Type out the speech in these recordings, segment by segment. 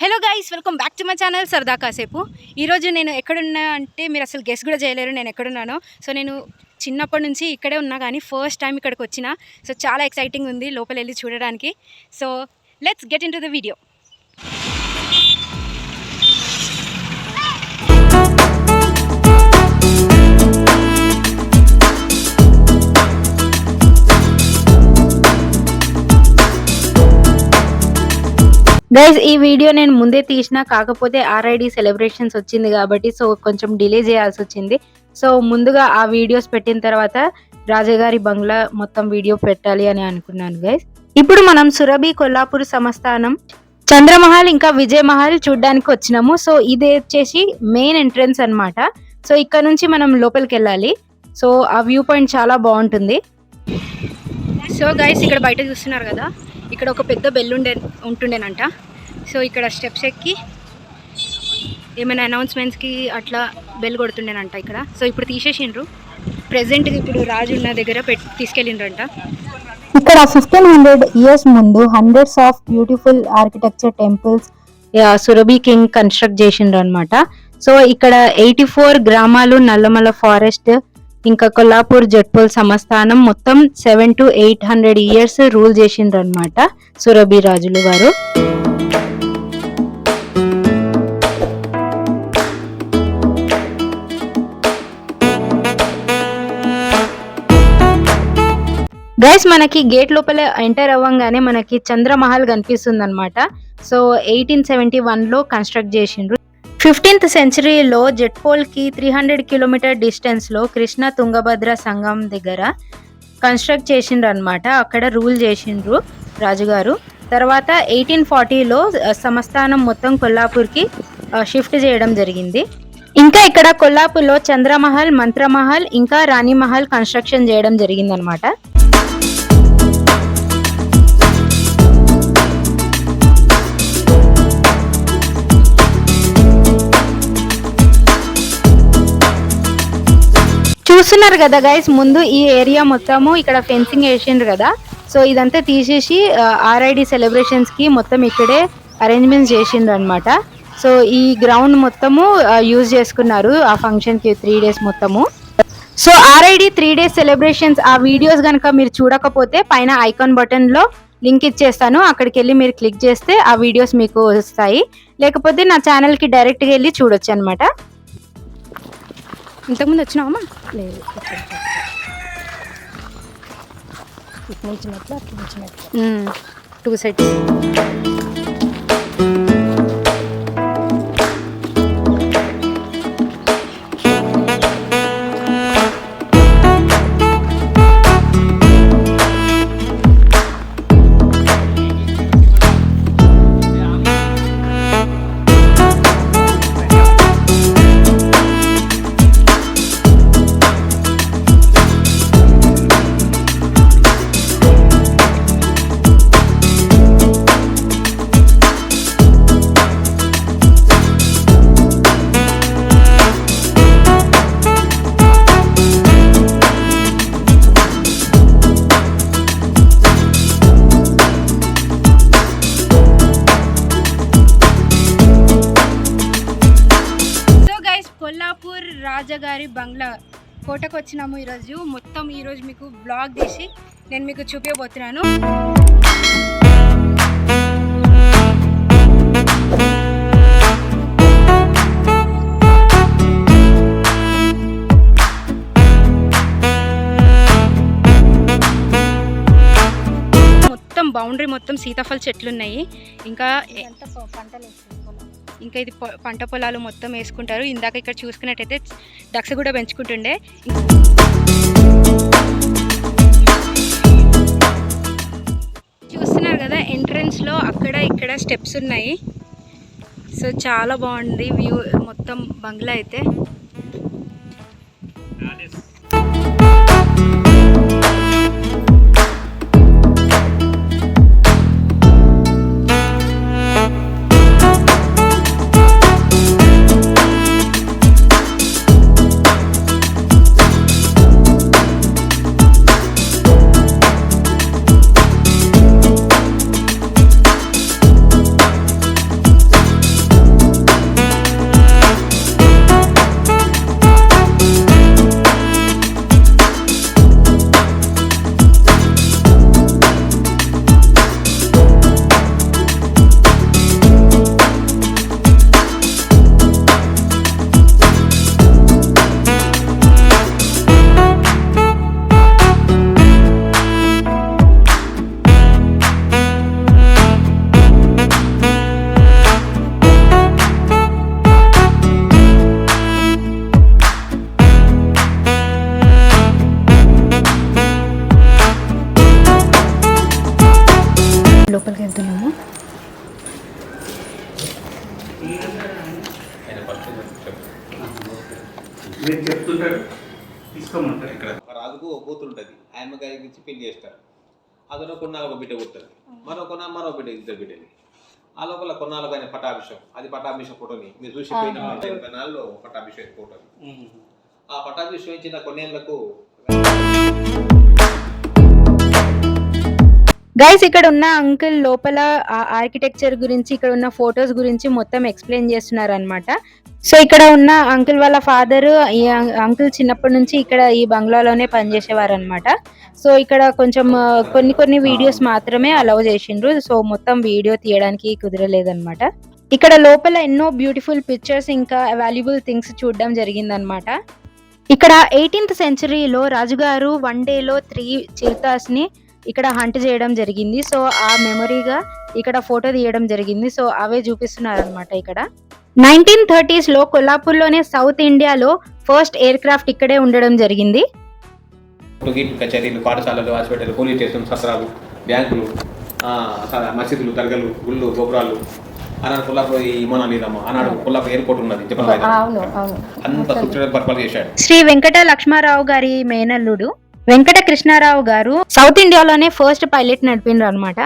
Hello guys welcome back to my channel సరదా కాసేపు ఈరోజు నేను ఎక్కడున్నా అంటే మీరు అసలు గెస్ కూడా చేయలేరు నేను ఎక్కడున్నానో. సో నేను చిన్నప్పటి నుంచి ఇక్కడే ఉన్నా కానీ ఫస్ట్ టైం ఇక్కడికి వచ్చిన. సో చాలా ఎక్సైటింగ్ ఉంది లోపల వెళ్ళి చూడడానికి. So let's get into the video guys ఈ వీడియో నేను ముందే తీసిన కాకపోతే ఆర్ఐడి సెలబ్రేషన్స్ వచ్చింది కాబట్టి సో కొంచెం డిలే చేయాల్సి వచ్చింది. సో ముందుగా ఆ వీడియోస్ పెట్టిన తర్వాత రాజగారి బంగ్లా మొత్తం వీడియో పెట్టాలి అని అనుకున్నాను గైస్ ఇప్పుడు మనం సురభి కొల్లాపూర్ సంస్థానం చంద్రమహల్ ఇంకా విజయ్ మహల్ చూడడానికి వచ్చినాము. సో ఇది వచ్చేసి మెయిన్ ఎంట్రన్స్ అన్నమాట. సో ఇక్కడ నుంచి మనం లోపలికి వెళ్ళాలి. సో ఆ వ్యూ పాయింట్ చాలా బాగుంటుంది. సో గైస్ ఇక్కడ బయట చూస్తున్నారు కదా? ఇక్కడ ఒక పెద్ద బెల్ ఉండే ఉంటుండేనంట. సో ఇక్కడ స్టెప్స్ ఎక్కి ఏమైనా అనౌన్స్మెంట్స్కి అట్లా బెల్ కొడుతుండేనంట ఇక్కడ. సో ఇప్పుడు తీసేసిండ్రు. ప్రెసెంట్ ఇప్పుడు రాజు ఉన్న దగ్గర పెట్టి తీసుకెళ్ళిండ్రంట. ఇక్కడ ఫిఫ్టీన్ హండ్రెడ్ ఇయర్స్ ముందు hundreds of beautiful architecture temples Surabhi king construct చేసిండ్రు అనమాట సో ఇక్కడ ఎయిటీ ఫోర్ గ్రామాలు నల్లమల ఫారెస్ట్ ఇంకా కొల్లాపూర్ జట్పోల్ సంస్థానం మొత్తం seven to eight hundred years rule చేసిండ్రు అనమాట సురభి రాజులు గారు గైస్ మనకి గేట్ లోపల ఎంటర్ అవ్వంగానే మనకి చంద్రమహల్ కనిపిస్తుంది అనమాట సో ఎయిటీన్ సెవెంటీ వన్లో కన్స్ట్రక్ట్ చేసిండ్రు. ఫిఫ్టీన్త్ సెంచరీలో జెట్పోల్కి త్రీ హండ్రెడ్ కిలోమీటర్ డిస్టెన్స్లో కృష్ణ తుంగభద్ర సంఘం దగ్గర కన్స్ట్రక్ట్ చేసిండ్రు అనమాట అక్కడ రూల్ చేసిండ్రు రాజుగారు. తర్వాత ఎయిటీన్ ఫార్టీలో సంస్థానం మొత్తం కొల్లాపూర్కి షిఫ్ట్ చేయడం జరిగింది. ఇంకా ఇక్కడ కొల్లాపూర్లో చంద్రమహల్ మంత్రమహల్ ఇంకా రాణిమహల్ కన్స్ట్రక్షన్ చేయడం జరిగిందనమాట చూస్తున్నారు కదా గైస్ ముందు ఈ ఏరియా మొత్తము ఇక్కడ ఫెన్సింగ్ వేసిండ్రు కదా. సో ఇదంతా తీసేసి ఆర్ఐడి సెలబ్రేషన్స్కి మొత్తం ఇక్కడే అరేంజ్మెంట్స్ చేసిండ్రు అనమాట సో ఈ గ్రౌండ్ మొత్తము యూజ్ చేసుకున్నారు ఆ ఫంక్షన్కి త్రీ డేస్ మొత్తము. So RID three days celebrations ఆ వీడియోస్ కనుక మీరు చూడకపోతే పైన ఐకాన్ బటన్లో లింక్ ఇచ్చేస్తాను. అక్కడికి వెళ్ళి మీరు క్లిక్ చేస్తే ఆ వీడియోస్ మీకు వస్తాయి. లేకపోతే నా ఛానల్కి వెళ్ళి చూడొచ్చు అనమాట ఇంతకుముందు వచ్చినావమ్మా? లేదు. ఇటు నుంచి మెట్లు అటు నుంచి మెట్లు టూ సెట్స్ రాజగారి బంగ్లా కోటకు వచ్చినాము ఈరోజు. మొత్తం ఈరోజు మీకు బ్లాగ్ తీసి నేను మీకు చూపించబోతున్నాను మొత్తం బౌండరీ మొత్తం సీతాఫల చెట్లు ఉన్నాయి ఇంకా ఎంత పంటలు ఇంకా ఇది పంట పొలాలు మొత్తం వేసుకుంటారు. ఇందాక ఇక్కడ చూసుకున్నట్టయితే డక్స్ కూడా పెంచుకుంటుండే. చూస్తున్నారు కదా ఎంట్రన్స్లో అక్కడ ఇక్కడ స్టెప్స్ ఉన్నాయి. సో చాలా బాగుంది వ్యూ మొత్తం బంగ్లా అయితే. చేస్తారు. అతను కొన్నాళ్ళు ఒక బిడ్డ పుడుతుంది మరో కొన్న మరో బిడ్డ ఇద్దరు బిడ్డని ఆ లోపల కొన్నాళ్ళకు ఆయన పటాభిషేకం. అది పటాభిషేకం ఫోటోని మీరు చూసి ఎనభై నాలుగులో పటాభిషేకం ఫోటో ఆ పటాభిషేకం ఇచ్చిన కొన్నేళ్ళకు గైస్ ఇక్కడ ఉన్న అంకుల్ లోపల ఆర్కిటెక్చర్ గురించి ఇక్కడ ఉన్న ఫొటోస్ గురించి మొత్తం ఎక్స్ప్లెయిన్ చేస్తున్నారు అనమాట సో ఇక్కడ ఉన్న అంకుల్ వాళ్ళ ఫాదర్ ఈ అంకుల్ చిన్నప్పటి నుంచి ఇక్కడ ఈ బంగ్లాలోనే పనిచేసేవారు అనమాట సో ఇక్కడ కొంచెం కొన్ని కొన్ని వీడియోస్ మాత్రమే అలౌ చేసిండ్రు. సో మొత్తం వీడియో తీయడానికి కుదరలేదన్నమాట. ఇక్కడ లోపల ఎన్నో బ్యూటిఫుల్ పిక్చర్స్ ఇంకా వాల్యుబుల్ థింగ్స్ చూడడం జరిగిందనమాట ఇక్కడ ఎయిటీన్త్ సెంచరీలో రాజుగారు వన్ డేలో త్రీ చిరుతాస్ని ఇక్కడ హంట్ చేయడం జరిగింది. సో ఆ మెమరీగా ఇక్కడ ఫోటో తీయడం జరిగింది. సో అవే చూపిస్తున్నారనమాట ఇక్కడ. నైన్టీన్ థర్టీస్లో కొల్లాపూర్లోనే సౌత్ ఇండియాలో ఫస్ట్ ఎయిర్ క్రాఫ్ట్ ఇక్కడే ఉండడం జరిగింది. గీట్ కచేరీలు పాఠశాలలు హాస్పిటల్ పోలీస్ స్టేషన్ సత్రాలు బ్యాంకులు మసీదులు దర్గలు గుళ్ళు గోపురాలు. ఆనాడు కొల్లాపూర్ ఈ ఇమోనాలీదమ్మ ఆనాడు కొల్లాపూర్ ఎయిర్పోర్ట్ ఉన్నది జపాన్ అవును అవును. అంత సుక్షణ పరిపాలన చేశాడు. శ్రీ వెంకట లక్ష్మారావు గారి మేనల్లుడు వెంకట కృష్ణారావు గారు సౌత్ ఇండియాలోనే ఫస్ట్ పైలట్ నడిపిండ్రు అనమాట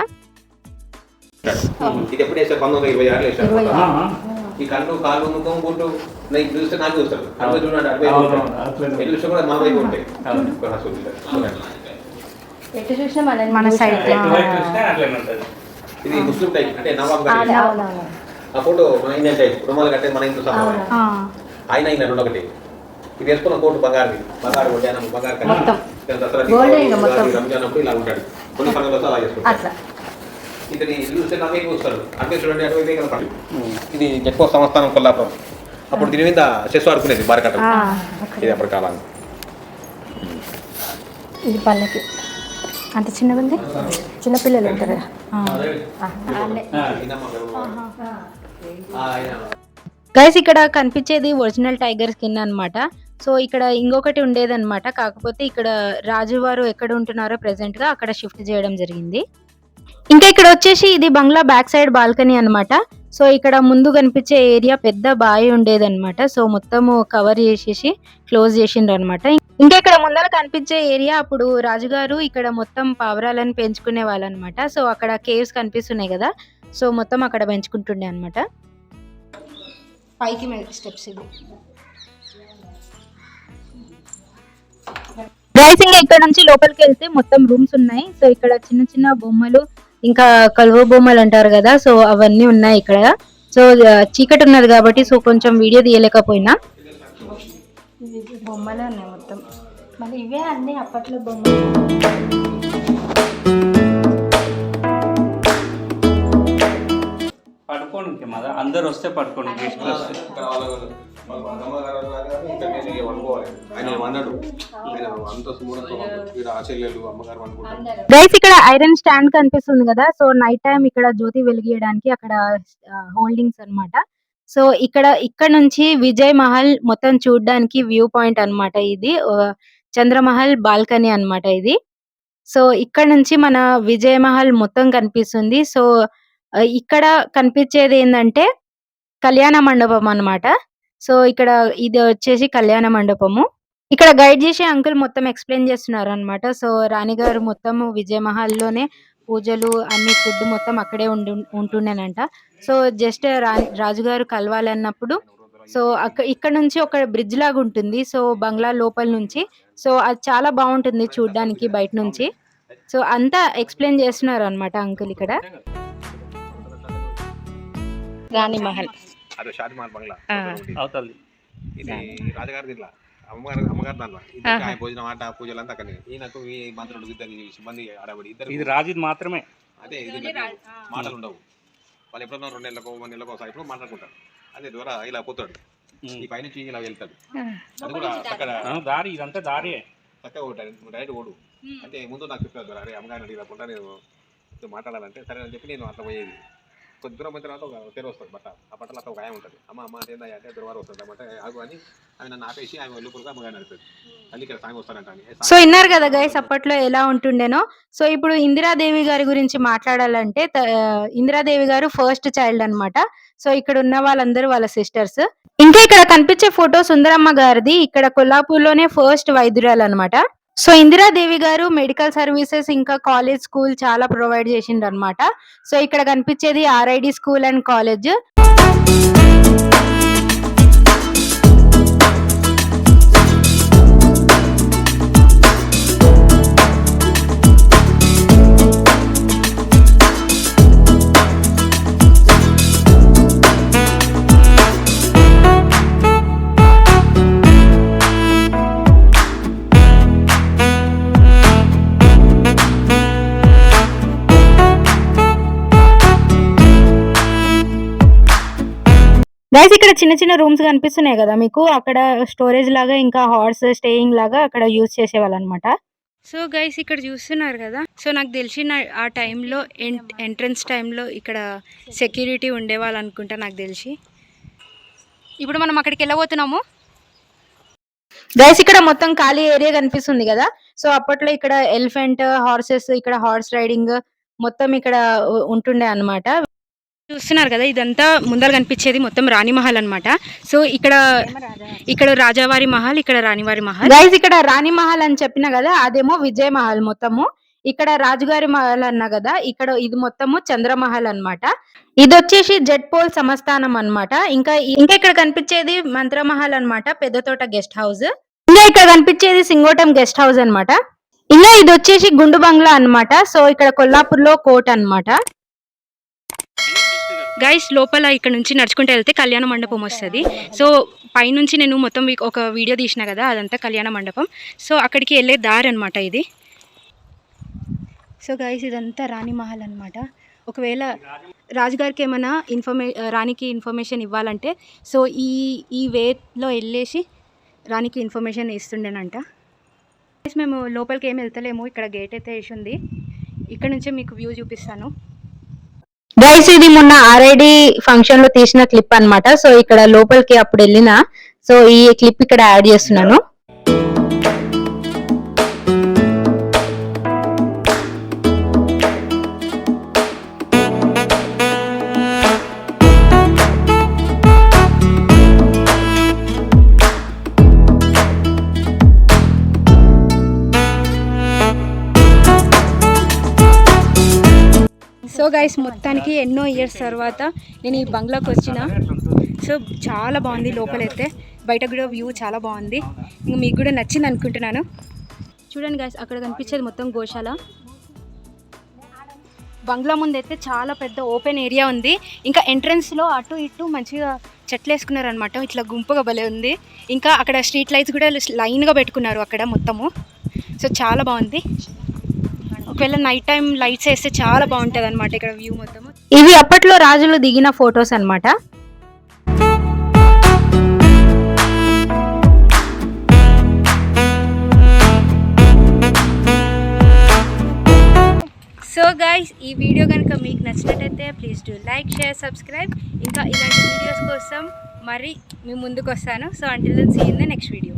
ఇది ఎప్పుడు వేసారు పంతొమ్మిది వందల ఇరవై ఆరులో వేసారు ఈ కళ్ళు కాళ్ళు ముఖం గుడ్డు నేను చూస్తే నాకు చూస్తారు. అరవై చూడండి అరవై. ఎటు చూస్తే కూడా మన వైపు ఉంటాయి. ఎటు చూసినా మన మన సైడ్ ఇది ముస్లిం టైప్ అంటే నవాబ్ గారి ఆ ఫోటో మన ఇండియన్ టైప్ రుమాలు కట్టే మన హిందూ సంప్రదాయం ఆయన అయిన రెండు ఒకటి. ఇది వేసుకున్న కోటు బంగారుది. బంగారు వడ్డానం బంగారు కట్ట. దసరా రంజాన్ అప్పుడు ఇలా ఉంటాడు. కొన్ని పండుగలతో అలా చేసుకుంటారు. ఇతని చూస్తే నవ్వే చూస్తారు. అంటే చూడండి అటువైతే కనపడి ఇది జట్కో సంస్థానం కొల్లాపురం. అప్పుడు దీని మీద చెస్ ఆడుకునేది బారకట్ట. ఇది అప్పటి కాలాన్ని. ఇది పల్లకి. అంత చిన్నగా ఉంది చిన్నపిల్లలు ఉంటారు. గైస్ ఇక్కడ కనిపించేది ఒరిజినల్ టైగర్ స్కిన్ అన్నమాట. సో ఇక్కడ ఇంకొకటి ఉండేదన్నమాట. కాకపోతే ఇక్కడ రాజువారు ఎక్కడ ఉంటున్నారో ప్రెసెంట్గా అక్కడ షిఫ్ట్ చేయడం జరిగింది. ఇంకా ఇక్కడ వచ్చేసి ఇది బంగ్లా బ్యాక్ సైడ్ బాల్కనీ అన్నమాట. సో ఇక్కడ ముందు కనిపించే ఏరియా పెద్ద బావి ఉండేదన్నమాట. సో మొత్తము కవర్ చేసేసి క్లోజ్ చేసిండ్రు అనమాట ఇంకా ఇక్కడ ముందర కనిపించే ఏరియా అప్పుడు రాజుగారు ఇక్కడ మొత్తం పావురాలను పెంచుకునే వాళ్ళు అనమాట సో అక్కడ కేవ్స్ కనిపిస్తున్నాయి కదా సో మొత్తం అక్కడ పెంచుకుంటుండే అన్నమాట. పైకి స్టెప్స్ ఇది గైస్ ఇంకా ఇక్కడ నుంచి లోపలికి వెళ్తే మొత్తం రూమ్స్ ఉన్నాయి. సో ఇక్కడ చిన్న చిన్న బొమ్మలు ఇంకా కలువ బొమ్మలు అంటారు కదా సో అవన్నీ ఉన్నాయి ఇక్కడ. సో చీకటి ఉన్నది కాబట్టి సో కొంచెం వీడియో తీయలేకపోయినా. బొమ్మలే ఉన్నాయి మొత్తం. మళ్ళీ ఇవే అన్ని అప్పట్లో బొమ్మలు. పడుకోనికి మదా అందరు వస్తే ఆయన వండడు. ఆయన అంత అమ్మగారు అనుకుంటారు గైస్ ఇక్కడ ఐరన్ స్టాండ్ కనిపిస్తుంది కదా. సో నైట్ టైం ఇక్కడ జ్యోతి వెలిగియడానికి అక్కడ హోల్డింగ్స్ అన్నమాట. సో ఇక్కడ ఇక్కడ నుంచి విజయ్ మహల్ మొత్తం చూడడానికి వ్యూ పాయింట్ అన్నమాట ఇది. చంద్రమహల్ బాల్కనీ అన్నమాట ఇది. సో ఇక్కడ నుంచి మన విజయ్ మహల్ మొత్తం కనిపిస్తుంది. సో ఇక్కడ కనిపించేది ఏంటంటే కళ్యాణ మండపం అన్నమాట. సో ఇక్కడ ఇది వచ్చేసి కళ్యాణ మండపము. ఇక్కడ గైడ్ చేసే అంకుల్ మొత్తం ఎక్స్ప్లెయిన్ చేస్తున్నారు అనమాట సో రాణి గారు మొత్తం విజయ మహల్లోనే పూజలు అన్ని ఫుడ్ మొత్తం అక్కడే ఉండు ఉంటుండేనంట. సో జస్ట్ రా రాజుగారు కలవాలన్నప్పుడు సో అక్క ఇక్కడ నుంచి ఒక బ్రిడ్జ్ లాగా ఉంటుంది. సో బంగ్లా లోపల నుంచి. సో అది చాలా బాగుంటుంది చూడడానికి బయట నుంచి. సో అంతా ఎక్స్ప్లెయిన్ చేస్తున్నారు అనమాట అంకుల్ ఇక్కడ. రాణి మహల్ అదే షాదిమాల్ బంగ్లా. అవుతుంది ఇది రాజగారి ఇట్లా అమ్మగారు అమ్మగారు దాంట్లో. ఇది ఆయన భోజనం ఆట పూజలు అంతా అక్కడనే. ఈయనకు ఈ మంత్రులు ఇద్దరు సిబ్బంది ఆడబడి ఇద్దరు ఇది రాజుది మాత్రమే. అదే ఇది మాటలు ఉండవు. వాళ్ళు ఎప్పుడన్నా రెండు నెలలకు మూడు నెలలకు ఒకసారి ఎప్పుడు మాట్లాడుకుంటారు. అదే ద్వారా ఇలా పోతాడు. ఈ పైనుంచి ఇలా వెళ్తాడు. అది కూడా అక్కడ దారి ఇదంతా దారియే. చక్కగా ఓటాడు డైరెక్ట్ ఓడు. అంటే ముందు నాకు చెప్పారు అరే అమ్మగారిని అడిగి రాకుండా నేను మాట్లాడాలంటే సరే అని చెప్పి నేను అట్లా పోయేది. కొద్ది దూరం పోయిన తర్వాత ఒక తెర వస్తుంది బట్ట. ఆ బట్టలో ఒక ఉంటుంది. అమ్మ అమ్మ అంటే అంటే దొరవారు వస్తుంది? అన్నమాట ఆగు అని ఆమె నన్ను ఆపేసి ఆమె లోపలికి అమ్మగానే నడుస్తుంది అందుకే ఇక్కడ సాయం వస్తానంట సో విన్నారు కదా గైస్ అప్పట్లో ఎలా ఉంటుండేనో? సో ఇప్పుడు ఇందిరాదేవి గారి గురించి మాట్లాడాలంటే ఇందిరాదేవి గారు ఫస్ట్ చైల్డ్ అన్నమాట. సో ఇక్కడ ఉన్న వాళ్ళందరూ వాళ్ళ సిస్టర్స్ ఇంకా ఇక్కడ కనిపించే ఫోటో సుందరమ్మ గారిది. ఇక్కడ కొల్లాపూర్లోనే ఫస్ట్ వైద్యురాలు అనమాట సో ఇందిరాదేవి గారు మెడికల్ సర్వీసెస్ ఇంకా కాలేజ్ స్కూల్ చాలా ప్రొవైడ్ చేసిండ్రు అనమాట సో ఇక్కడ కనిపించేది RID school and college guys ఇక్కడ చిన్న చిన్న రూమ్స్ కనిపిస్తున్నాయి కదా మీకు? అక్కడ స్టోరేజ్ లాగా ఇంకా హార్స్ స్టేయింగ్ లాగా అక్కడ యూజ్ చేసేవాళ్ళు అనమాట సో గైస్ ఇక్కడ చూస్తున్నారు కదా? సో నాకు తెలిసిన ఆ టైంలో ఎంట్రన్స్ టైంలో ఇక్కడ సెక్యూరిటీ ఉండేవాళ్ళు అనుకుంటా నాకు తెలిసి. ఇప్పుడు మనం అక్కడికి వెళ్ళబోతున్నాము. గైస్ ఇక్కడ మొత్తం ఖాళీ ఏరియా కనిపిస్తుంది కదా? సో అప్పట్లో ఇక్కడ ఎలిఫెంట్ హార్సెస్ ఇక్కడ హార్స్ రైడింగ్ మొత్తం ఇక్కడ ఉంటుండే అన్నమాట. చూస్తున్నారు కదా ఇదంతా ముందర కనిపించేది మొత్తం రాణి మహల్ అన్నమాట. సో ఇక్కడ ఇక్కడ రాజావారి మహల్ ఇక్కడ రాణివారి మహల్. గైస్ ఇక్కడ రాణి మహల్ అని చెప్పిన కదా అదేమో విజయ మహల్ మొత్తము. ఇక్కడ రాజుగారి మహల్ అన్నా కదా ఇక్కడ ఇది మొత్తము చంద్రమహల్ అన్నమాట. ఇది వచ్చేసి జెట్ పోల్ సమస్థానం అన్నమాట. ఇంకా ఇంకా ఇక్కడ కనిపించేది మంత్రమహల్ అన్నమాట పెద్ద తోట గెస్ట్ హౌస్. ఇంకా ఇక్కడ కనిపించేది సింగోటం గెస్ట్ హౌస్ అన్నమాట. ఇంకా ఇది వచ్చేసి గుండు బంగ్లా అన్నమాట. సో ఇక్కడ కొల్లాపూర్లో కోట్ అన్నమాట. గైస్ లోపల ఇక్కడ నుంచి నడుచుకుంటూ వెళ్తే కళ్యాణ మండపం వస్తుంది. సో పైనుంచి నేను మొత్తం మీకు ఒక వీడియో తీసిన కదా అదంతా కళ్యాణ మండపం. సో అక్కడికి వెళ్ళే దారి అనమాట ఇది. సో గైస్ ఇదంతా రాణి మహల్ అనమాట ఒకవేళ రాజుగారికి ఏమైనా ఇన్ఫర్మే రాణికి ఇన్ఫర్మేషన్ ఇవ్వాలంటే సో ఈ ఈ వేలో వెళ్ళేసి రాణికి ఇన్ఫర్మేషన్ ఇస్తుండేనంట. మేము లోపలికి ఏమి వెళ్తలేము ఇక్కడ గేట్ అయితే వేసి ఉంది. ఇక్కడ నుంచే మీకు వ్యూ చూపిస్తాను. గైస్ ఇది మొన్న ఆర్ఐడి ఫంక్షన్లో తీసిన క్లిప్ అన్నమాట. సో ఇక్కడ లోపలికి అప్పుడు వెళ్ళిన. సో ఈ క్లిప్ ఇక్కడ యాడ్ చేస్తున్నాను. గైస్ మొత్తానికి ఎన్నో ఇయర్స్ తర్వాత నేను ఈ బంగ్లాకి వచ్చిన. సో చాలా బాగుంది లోపలైతే. బయట కూడా వ్యూ చాలా బాగుంది. ఇంకా మీకు కూడా నచ్చింది అనుకుంటున్నాను. చూడండి గైస్ అక్కడ కనిపించేది మొత్తం గోశాల. బంగ్లా ముందు అయితే చాలా పెద్ద ఓపెన్ ఏరియా ఉంది. ఇంకా ఎంట్రన్స్లో అటు ఇటు మంచిగా చెట్లు వేసుకున్నారు అనమాట ఇట్లా గుంపుగా భలే ఉంది. ఇంకా అక్కడ స్ట్రీట్ లైట్స్ కూడా లైన్గా పెట్టుకున్నారు అక్కడ మొత్తము. సో చాలా బాగుంది. ఒకవేళ నైట్ టైం లైట్స్ వేస్తే చాలా బాగుంటది అనమాట ఇక్కడ వ్యూ మొత్తం. ఇవి అప్పట్లో రాజులు దిగిన ఫొటోస్ అన్నమాట. సో గైస్ ఈ వీడియో కనుక మీకు నచ్చినట్టయితే please do like share subscribe ఇంకా ఇలాంటి వీడియోస్ కోసం మరి మీ ముందుకు వస్తాను. So until see in the next video